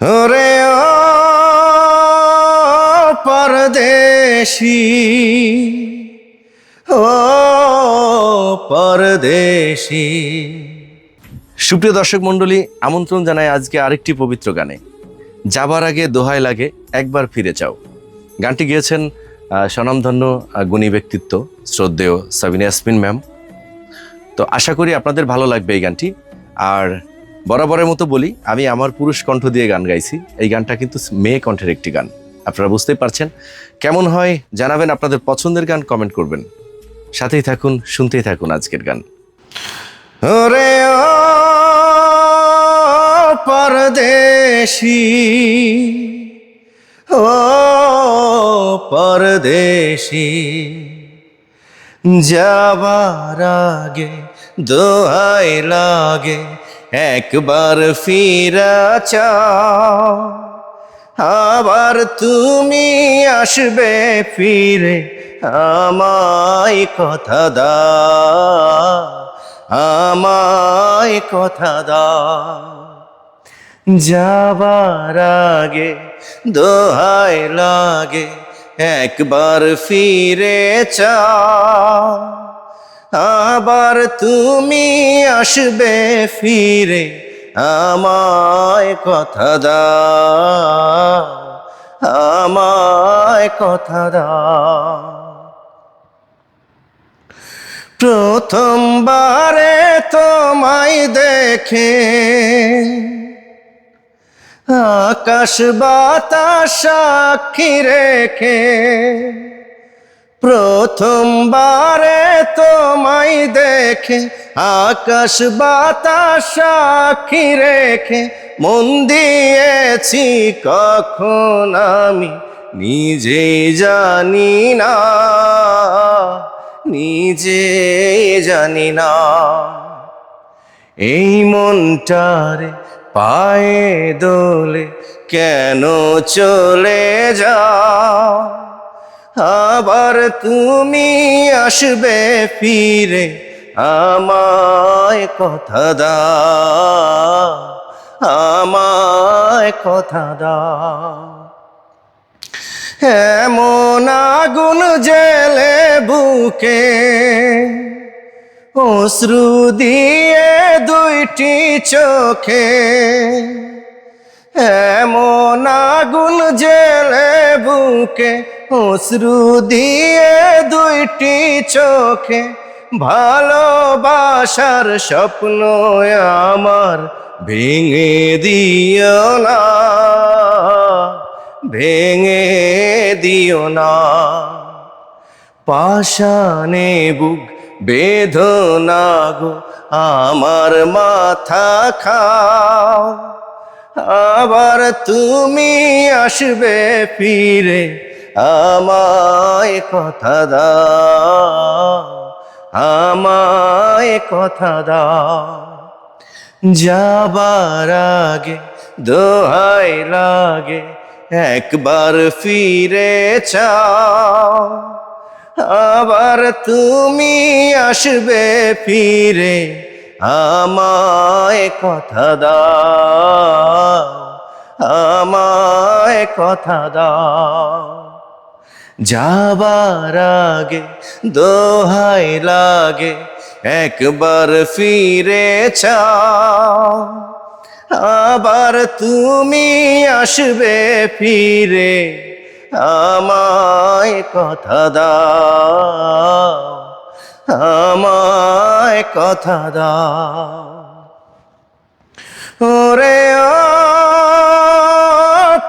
ওরে ও পরদেশি ও পরদেশি। সুপ্রিয় দর্শক মণ্ডলী, আমন্ত্রণ জানায় আজকে আরেকটি পবিত্র গানে। যাবার আগে দোহায় লাগে, একবার ফিরে যাও। গানটি গিয়েছেন স্বনামধন্য গুণী ব্যক্তিত্ব, শ্রদ্ধেয় সাবিনা ইয়াসমিন ম্যাম। তো আশা করি আপনাদের ভালো লাগবে এই গানটি। আর বরাবরের মতো বলি, আমি আমার পুরুষ কণ্ঠ দিয়ে গান গাইছি। এই গানটা কিন্তু মেয়ে কণ্ঠের একটি গান। আপনারা বুঝতেই পারছেন। কেমন হয় জানাবেন আপনাদের পছন্দের গান কমেন্ট করবেন। সাথেই থাকুন, শুনতেই থাকুন আজকের গান। ও পরদেশি ও পরদেশি, যাবার আগে দোহাই লাগে, একবার ফিরা চাও। আবার তুমি আসবে ফিরে, আমায় কথা দাও, আমায় কথা দাও। যাবার আগে দোহাই লাগে, একবার ফিরে চাও। আবার তুমি আসবে ফিরে, আমায় কথা দাও, আমায় কথা দাও। প্রথমবারে তোমায় দেখে আকাশ বাতাস রেখে প্রথমবারে তোমায় দেখে, আকাশ বাতাস রেখে, মন দিয়েছি কখন আমি নিজে জানি না, নিজে জানি না। এই মনটারে পায়ে দোলে কেন চলে যাও? আবার তুমি আসবে ফিরে, আমায় কথা দাও, আমায় কথা দাও। এমন আগুন জেলে বুকে অশ্রু দিয়ে দুইটি চোখে, এমন আগুন জেলে বুকে অশ্রু দিয়ে দুইটি চোখে ভালোবাসার স্বপ্ন আমার ভেঙে দিও না, ভেঙে দিও না। পাশানে বুক বেদনা গো, আমার মাথা খাও। আবার তুমি আসবে ফিরে আমায় কথা দাও, আমায় কথা দাও। যাবার আগে, দোহাই লাগে, একবার ফিরে চাও। আবার তুমি আসবে ফিরে, আমায় কথা দাও, আমায় কথা দাও। যাবার আগে, দোহাই লাগে, একবার ফিরে আবার তুমি আসবে ফিরে, আমায় কথা দাও, আমায় কথা দাও। ওরে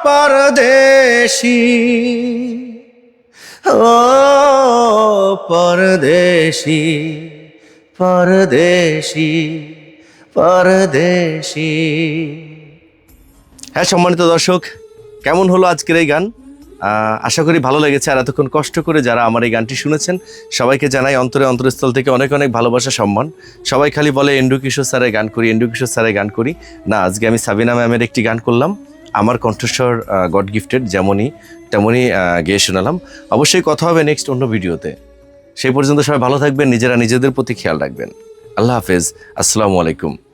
পরদেশি ও পরদেশি পরদেশি পরদেশি। হ্যাঁ সম্মানিত দর্শক, কেমন হলো আজকের এই গান? আশা করি ভালো লেগেছে আর এতক্ষণ কষ্ট করে যারা আমার এই গানটি শুনেছেন, সবাইকে জানাই অন্তরে অন্তরস্থল থেকে অনেক অনেক ভালোবাসা, সম্মান। সবাই খালি বলে এন্ডু কিশোর স্যারের গান করি এন্ডু কিশোর স্যারের গান করি। না, আজকে আমি সাবিনা ম্যামের একটি গান করলাম। আমার কণ্ঠস্বর গড গিফটেড যেমনই, তেমনই গিয়ে শোনালাম। অবশ্যই কথা হবে নেক্সট অন্য ভিডিওতে। সেই পর্যন্ত সবাই ভালো থাকবেন, নিজেরা নিজেদের প্রতি খেয়াল রাখবেন। আল্লাহ হাফেজ। আসসালামু আলাইকুম।